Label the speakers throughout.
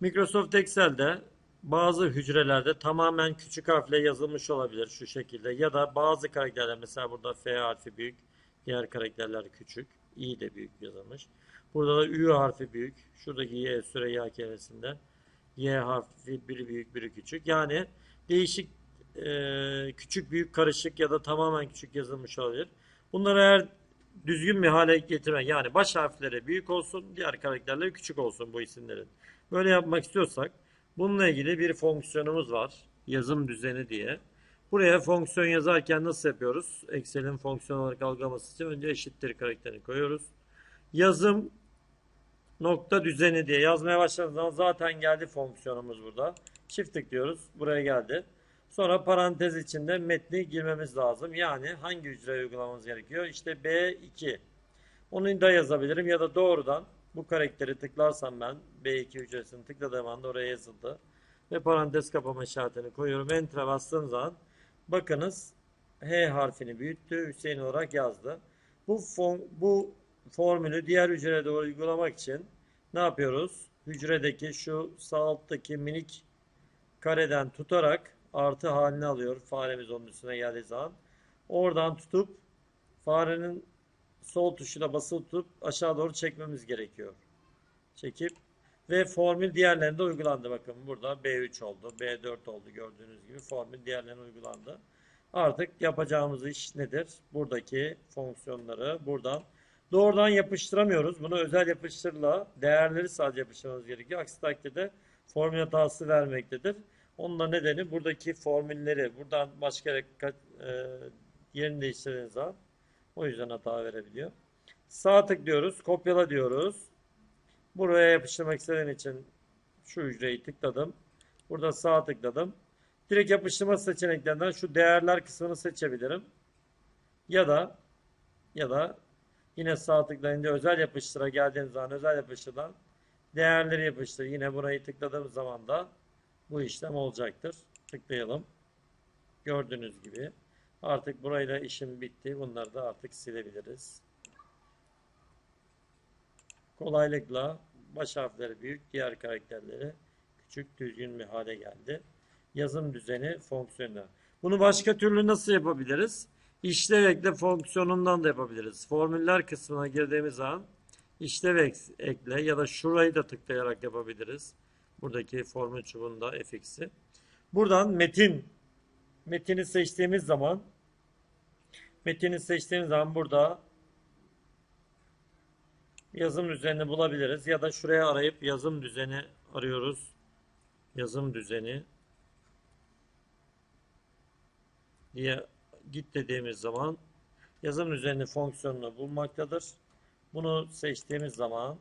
Speaker 1: Microsoft Excel'de bazı hücrelerde tamamen küçük harfle yazılmış olabilir şu şekilde ya da bazı karakterler mesela burada F harfi büyük, diğer karakterler küçük, i de büyük yazılmış. Burada da Ü harfi büyük, şuradaki Y Süreyya kelimesinde Y harfi biri büyük biri küçük. Yani değişik e, küçük büyük karışık ya da tamamen küçük yazılmış olabilir. Bunları eğer düzgün bir hale getirmek yani baş harfleri büyük olsun, diğer karakterleri küçük olsun bu isimlerin. Böyle yapmak istiyorsak bununla ilgili bir fonksiyonumuz var. Yazım düzeni diye. Buraya fonksiyon yazarken nasıl yapıyoruz? Excel'in fonksiyon olarak algılaması için önce eşittir karakterini koyuyoruz. Yazım nokta düzeni diye yazmaya başladığımız zaman zaten geldi fonksiyonumuz burada. Çift tıklıyoruz. Buraya geldi. Sonra parantez içinde metni girmemiz lazım. Yani hangi hücreye uygulamamız gerekiyor? İşte B2. Onu da yazabilirim ya da doğrudan bu karakteri tıklarsam ben B2 hücresini tıkladığım anda oraya yazıldı. Ve parantez kapama işaretini koyuyorum. Enter'a bastığım zaman bakınız H harfini büyüttü. Hüseyin olarak yazdı. Bu, fon, bu formülü diğer hücrede doğru uygulamak için ne yapıyoruz? Hücredeki şu sağ alttaki minik kareden tutarak artı haline alıyor. Faremiz onun üstüne geldiği zaman. Oradan tutup farenin sol tuşuna basılı tutup aşağı doğru çekmemiz gerekiyor. Çekip ve formül diğerlerinde uygulandı. Bakın burada B3 oldu, B4 oldu gördüğünüz gibi formül diğerlerine uygulandı. Artık yapacağımız iş nedir? Buradaki fonksiyonları buradan doğrudan yapıştıramıyoruz. Bunu özel yapıştırla değerleri sadece yapıştırmamız gerekiyor. Aksi takdirde formül hatası vermektedir. Onun da nedeni buradaki formülleri buradan başka e, yerini değiştirdiğiniz zaman o yüzden hata verebiliyor. Sağ tıklıyoruz. Kopyala diyoruz. Buraya yapıştırmak istediğim için şu hücreyi tıkladım. Burada sağ tıkladım. Direkt yapıştırma seçeneklerinden şu değerler kısmını seçebilirim. Ya da ya da yine sağ tıklayınca özel yapıştıra geldiğiniz zaman özel yapıştırdan değerleri yapıştır. Yine burayı tıkladığım zaman da bu işlem olacaktır. Tıklayalım. Gördüğünüz gibi artık burayla işim bitti. Bunları da artık silebiliriz. Kolaylıkla baş harfleri büyük, diğer karakterleri küçük, düzgün bir hale geldi. Yazım düzeni fonksiyonu. Bunu başka türlü nasıl yapabiliriz? İşlev ekle fonksiyonundan da yapabiliriz. Formüller kısmına girdiğimiz zaman işlev ekle ya da şurayı da tıklayarak yapabiliriz. Buradaki formül çubuğunda fx'i. Buradan metin metini seçtiğimiz zaman metini seçtiğimiz zaman burada yazım düzenini bulabiliriz. Ya da şuraya arayıp yazım düzeni arıyoruz. Yazım düzeni diye git dediğimiz zaman yazım düzeni fonksiyonunu bulmaktadır. Bunu seçtiğimiz zaman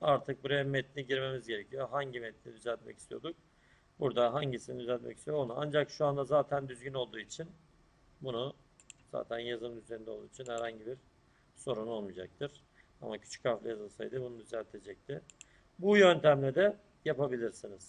Speaker 1: artık buraya metni girmemiz gerekiyor. Hangi metni düzeltmek istiyorduk? Burada hangisini düzeltmek istiyor onu. Ancak şu anda zaten düzgün olduğu için bunu zaten yazım üzerinde olduğu için herhangi bir sorun olmayacaktır. Ama küçük harfle yazılsaydı bunu düzeltecekti. Bu yöntemle de yapabilirsiniz.